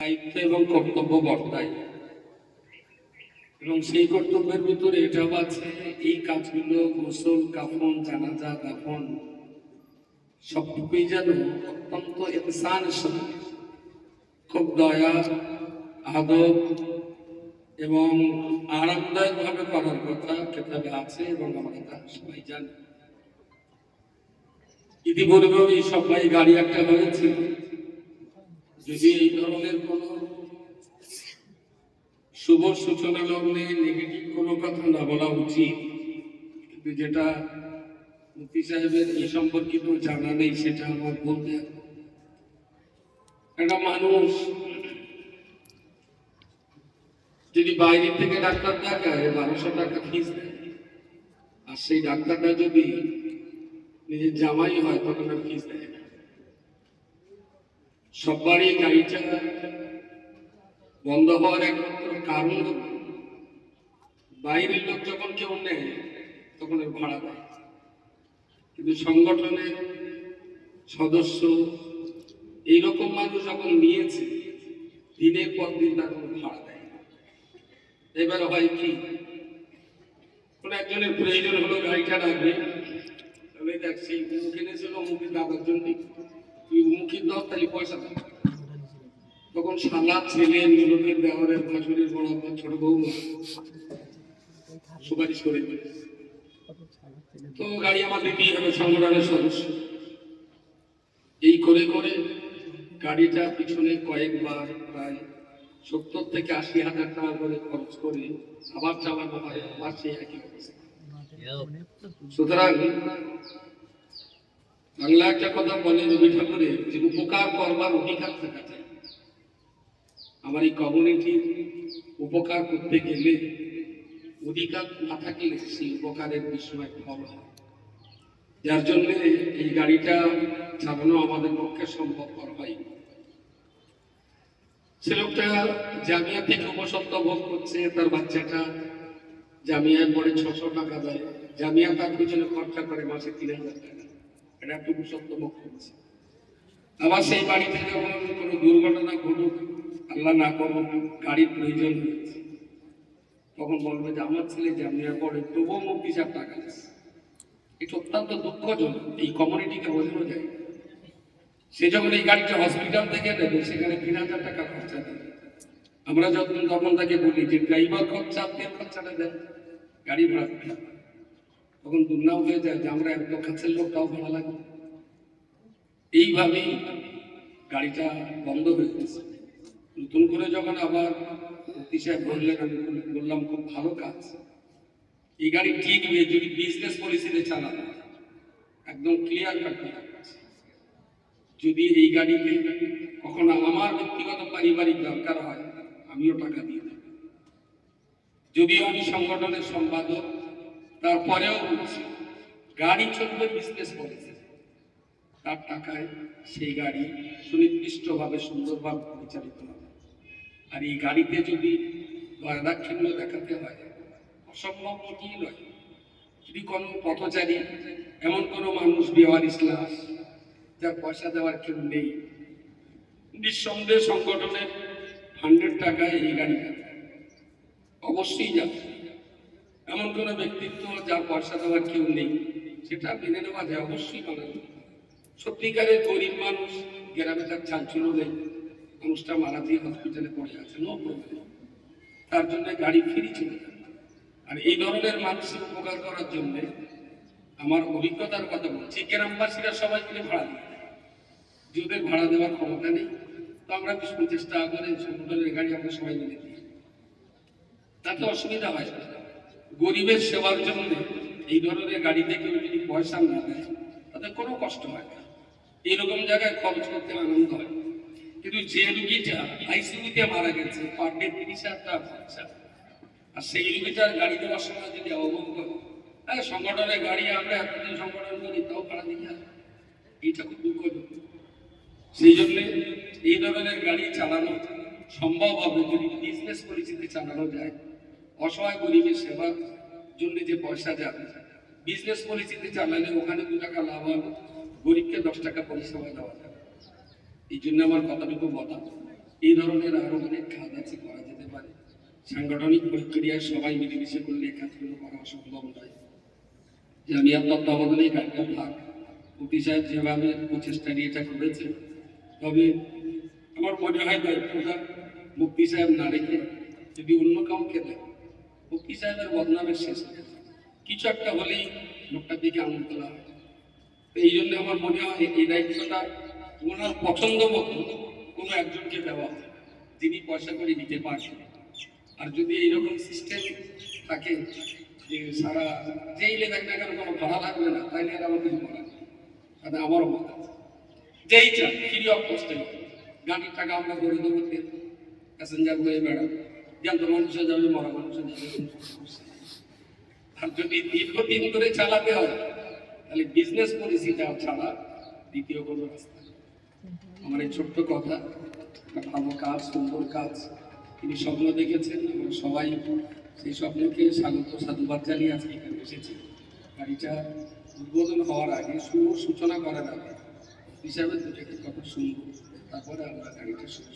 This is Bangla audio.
দায়িত্ব এবং কর্তব্য বর্তায়। এবং সেই কর্তব্যের ভিতরে এটাও আছে, এই কাজগুলো, গোসল, কাফন, জানাজা, দাফন, সবটুকুই যেন অত্যন্ত ইনসানের সাথে খুব দয়া, আদব এবং আরামদায়ক ভাবে করার কথা কেতাবে আছে এবং আমরা তা সবাই জানি। ইতিপূর্বেই সবাই গাড়ি একটা হয়েছিল। যদি এই ধরনের কোন শুভ সূচনা লগ্নে নেগেটিভ কোনো কথা না বলা উচিত। কিন্তু যেটা মুফতি সাহেবের এই সম্পর্কিত জানা নেই, সেটা আমার বলতে একটা মানুষ যদি বাইরে থেকে ডাক্তার দেখায় বারোশো টাকা ফিস দেয়। আর সেই ডাক্তারটা যদি নিজের জামাই হয়, তখন আর ফিস দেয় সবারই গাড়িটা বন্ধ হওয়ার একমাত্র কারণ বাইরের লোক যখন কেউ নেয়, তখন ভাড়া দেয়। কিন্তু সংগঠনের সদস্য এইরকম মানুষ যখন নিয়েছে, দিনের পর দিন তার কোনো ভাড়া দেয় এবার হয় কি? কোন একজনের প্রয়োজন হলো গাড়িটা রাখবে তাহলে দেখ, সেই মুখ এনেছিল মুখের দাদার জন্য তুই দাও। তখন শালা ছেলে নিরবের দেওয়ারের ভাসুরের বড় আব্বা, ছোট বউ সুপারিশ করে তো গাড়ি আমার দিতেই হবে সংগঠনের সদস্য। এই করে করে গাড়িটা পিছনে কয়েকবার প্রায় সত্তর থেকে আশি হাজার টাকা করে খরচ করে আবার চালানো হয় আবার সেই একই সুতরাং বাংলা একটা কথা বলে, রবি ঠাকুরের যে উপকার করবার অধিকার থাকা চাই। আমার এই কমিউনিটির উপকার করতে গেলে অধিকার না থাকলে সেই উপকারের বিস্ময় ফল হয়। যার জন্য এই গাড়িটা চালানো আমাদের পক্ষে সম্ভবপর হয়। সে লোকটা জামিয়া থেকে উপসত্ব ভোগ করছে, তার বাচ্চাটা জামিয়ায় পরে ছশো টাকা দেয়। জামিয়া তার পিছনে খরচা করে মাসে তিন হাজার টাকা। এটা একটু উপসত্ব ভোগ আবার সেই বাড়িতে যখন কোনো দুর্ঘটনা ঘটুক, আল্লাহ না করুক, গাড়ির প্রয়োজন হয়েছে তখন বলবে যে, আমার ছেলে জামিয়া পড়ে তবুও মুক্তি সাহেব টাকা দিচ্ছে এটা অত্যন্ত দুঃখজনক। এই কমিউনিটিকে বোঝানো যায়। সে যখন এই গাড়িটা হসপিটাল থেকে নেবে সেখানে তিন হাজার টাকা খরচা দেবে। আমরা যখন তখন তাকে বলি যে ড্রাইভার খরচা, তেল খরচাটা দেন, গাড়ি ভাড়া। তখন দুর্নাম হয়ে যায় যে আমরা এত কাছের লোকটাও ভাড়া লাগে। এইভাবেই গাড়িটা বন্ধ হয়ে গেছে। নতুন করে যখন আবার মুক্তি সাহেব বললেন, আমি বললাম, খুব ভালো কাজ। এই গাড়ি টিকবে যদি বিজনেস পলিসিতে চালানো একদম ক্লিয়ার কাট যদি এই গাড়িকে কখনো আমার ব্যক্তিগত পারিবারিক দরকার হয়, আমিও টাকা দিয়ে দেব। যদিও আমি সংগঠনের সম্পাদক তারপরেও বলছি, গাড়ি চলবে বিজনেস পলিসি তার টাকায় সেই গাড়ি সুনির্দিষ্টভাবে সুন্দরভাবে পরিচালিত হবে। আর এই গাড়িতে যদি দয়দাক্ষিণ্য দেখাতে হয়, অসম্ভব মোটেই নয় যদি কোনো পথচারী, এমন কোনো মানুষ, বিহার ইসলাম যার পয়সা দেওয়ার কেউ নেই, নিঃসন্দেহে সংগঠনের হান্ড্রেড টাকায় এই গাড়ি অবশ্যই যাবে। এমন কোনো ব্যক্তিত্ব যার পয়সা দেওয়ার কেউ নেই, সেটা মেনে নেওয়া যায় অবশ্যই মানা। সত্যিকারের গরিব মানুষ গ্রামে তার চালচুলো নেই, মানুষটা মারা দিয়ে হসপিটালে পড়ে আছে নো প্রবলেম তার জন্য গাড়ি ফ্রি চলে আর এই ধরনের মানুষের উপকার করার জন্য আমার অভিজ্ঞতার কথা বলছি, গ্রামবাসীরা সবাই মিলে ভাড়া দিয়ে দেয়। যে ওদের ভাড়া দেওয়ার ক্ষমতা নেই, তো আমরা বিশ টাকা করে সংগঠনের গাড়ি আমরা সবাই মিলে দিই তাতে অসুবিধা হয় গরিবের সেবার জন্য এই ধরনের গাড়িতে কেউ যদি পয়সা না দেয়, তাতে কোনো কষ্ট হয় না। এইরকম জায়গায় খরচ করতে আনন্দ হয়। কিন্তু যে রুগীটা আইসিইউতে মারা গেছে পার ডে তিরিশ হাজার টাকা খরচা। আর সেই রুগীটার গাড়ি দেওয়ার সময় যদি অবগত হ্যাঁ সংগঠনের গাড়ি আমরা এতদিন সংগঠন করি, তাও ভাড়া দিই না এইটা খুব দুঃখজনক। সেই জন্যে এই ধরনের গাড়ি চালানো সম্ভব হবে যদি বিজনেস পরিচিতি চালানো যায়। অসহায় গরিবের সেবার জন্য যে পয়সা যাবে বিজনেস পরিচিতি চালালে ওখানে দু টাকা লাভ হবে, গরিবকে দশ টাকা পরিষেবা দেওয়া যাবে। এই জন্য আমার কথাটুকু বলা, এই ধরনের আরও অনেক কাজ আছে করা যেতে পারে। সাংগঠনিক প্রক্রিয়ায় সবাই মিলেমিশে করলে কাজগুলো করা সম্ভব নয়। আর তত্ত্বাবধানে কাজটা থাক মুক্তি সাহেব যেভাবে প্রচেষ্টা নিয়ে এটা করেছে, তবে আমার মনে হয় দায়িত্বটা মুক্তি সাহেব না রেখে যদি অন্য কাউকে দেয় মুক্তি সাহেবের বদনামের শেষ। কিছু একটা হলেই লোকটার দিকে আঙুল তোলা হয়। তো এই জন্য আমার মনে হয় এই দায়িত্বটা ওনার পছন্দ মতো কোনো একজনকে দেওয়া হয়। যিনি পয়সা করে নিতে পারবেন আর যদি এইরকম সিস্টেম থাকে যে সারা যেই লেখাক না কেন কোনো ভাড়া লাগবে না, তাইলে আর আমার কিছু বলার। তাতে আমারও মত যেই চান ফ্রি অফ কস্টে গাড়ির টাকা আমরা করে দেবো প্যাসেঞ্জার হয়ে বেড়াবো। জ্ঞান্ত মানুষে যাবে মরা যাবে আর যদি দীর্ঘদিন ধরে চালাতে হয়, তাহলে বিজনেস পলিসি যাওয়া ছাড়া দ্বিতীয় কোনো রাস্তা আমার এই ছোট্ট কথা ভালো কাজ, সুন্দর কাজ, তিনি স্বপ্ন দেখেছেন আমরা সবাই সেই স্বপ্নকে স্বাগত, সাধুবাদ জানিয়ে আজকে এখানে এসেছি। গাড়িটা উদ্বোধন হওয়ার আগে শুভ সূচনা করার আগে হিসাবে দুটাকে কথা শুনব, তারপরে আমরা গাড়িটা শুরু